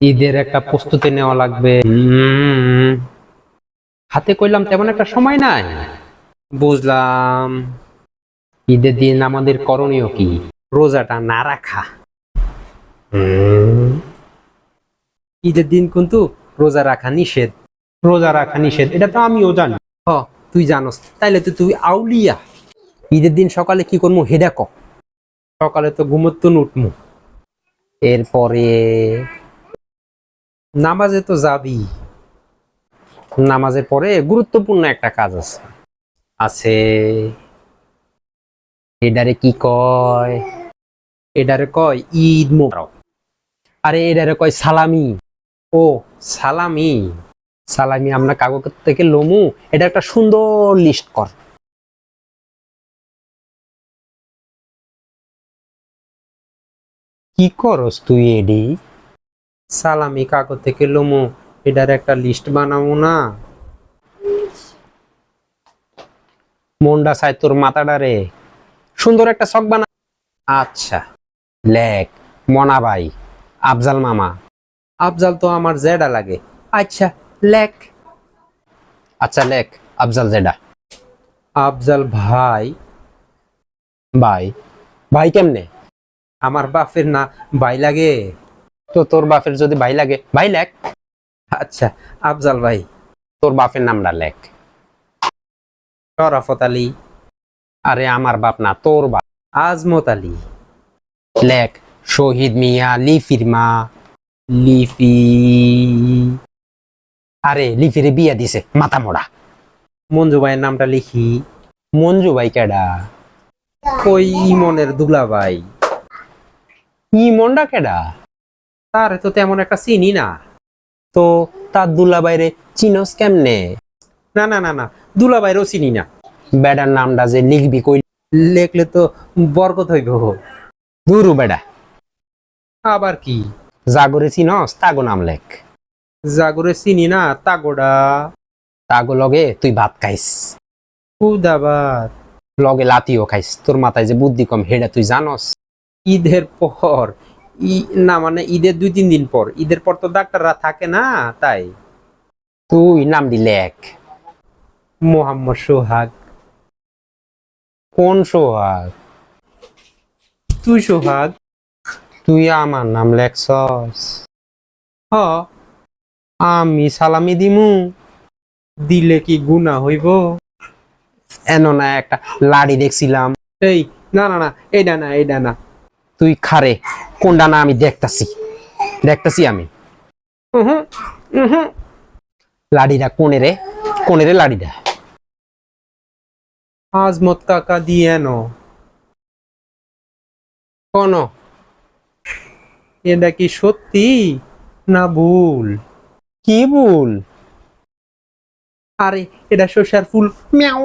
ঈদের একটা প্রস্তুতি নেওয়া লাগবে। হাতে কইলাম তেমন একটা সময় নাই। বুঝলাম। ঈদের দিন আমাদের করণীয় কি? রোজাটা না রাখা। ঈদের দিন কিন্তু রোজা রাখা নিষেধ। রোজা রাখা নিষেধ এটা তো আমিও জানি। হ তুই জানোস। তাইলে তো তুই আউলিয়া। ঈদের দিন সকালে কি করব হেডা ক সকালে তো ঘুমোত্তন উঠমু। এরপরে নামাজে তো যাবি। নামাজের পরে গুরুত্বপূর্ণ একটা কাজ আছে। আছে এডারে কি কয়? এডারে কয় ঈদ মোবারক। আরে এডারে কয় সালামি। ও, সালামি। সালামি আমরা কাগজ থেকে লমু, এটা একটা সুন্দর লিস্ট কর। কি করস তুই এডি? সালামি কাগজ থেকে লমু, এটার একটা লিস্ট বানাবো না। মন্ডা চাই তোর মাথাটারে সুন্দর একটা শখ বানা আচ্ছা লেখ, মনা ভাই, আফজাল মামা। আফজাল তো আমার জেডা লাগে। আচ্ছা লেখ। আচ্ছা লেখ, আফজাল জেডা। আফজাল ভাই। ভাই ভাই কেমনে? আমার বাপের না, ভাই লাগে। তো তোর বাপের যদি ভাই লাগে ভাই লেখ। আচ্ছা আফজাল ভাই। তোর বাপের নামটা লেখ। শরাফত আলী। আরে আমার বাপ না তোর বাপ। আজমত আলী। লেখ শহীদ মিয়া লিফির মা। লিফি। আরে লিফিরে বিয়া দিছে মাথা মোড়া। মঞ্জু ভাইয়ের নামটা লিখি। মঞ্জু ভাই কেডা? কই ইমনের দুলা ভাই ইমনটা কেডা? তার তো তেমন একটা চিনি না। তো তার দুলা বাইরে চিনস কেমনে? না না না না দুলা বাইরেও চিনি না। বেডার নামটা যে লিখবি কই, লেখলে তো বরকত হইব। দুরু বেডা। আবার কি? জাগরে চিনস, তাগো নাম লেখ। জাগরে চিনি না, তাগোডা। তাগো লগে তুই ভাত খাইস। খুদাবাদ লগে লাতিও খাইস। তোর মাথায় যে বুদ্ধি কম, হেডা তুই জানস। ঈদের পর না মানে ঈদের দুই, তিন দিন পর। ঈদের পর তো ডাক্তাররা থাকে না, তাই। তুই নাম দি এক মোহাম্মদ সোহাগ। কোন সোহাগ? তুই সোহাগ। তুই আমার নাম লেখছস। হ, আমি সালামি দিমু। দিলে কি গুণা হইব? এন না একটা লাড়ি দেখছিলাম। এই, না না না এইটা না এইটা না। তুই খারে কোনটা না আমি দেখতাছি। দেখতাছি আমি। লাড়িটা কোনে রে? কোনে রে লাড়িটা আজমত কাকা দিয়ে নো। কোন? এটা কি সত্যি না ভুল? কি ভুল? আরে এটা শসার ফুল। মিয়াও।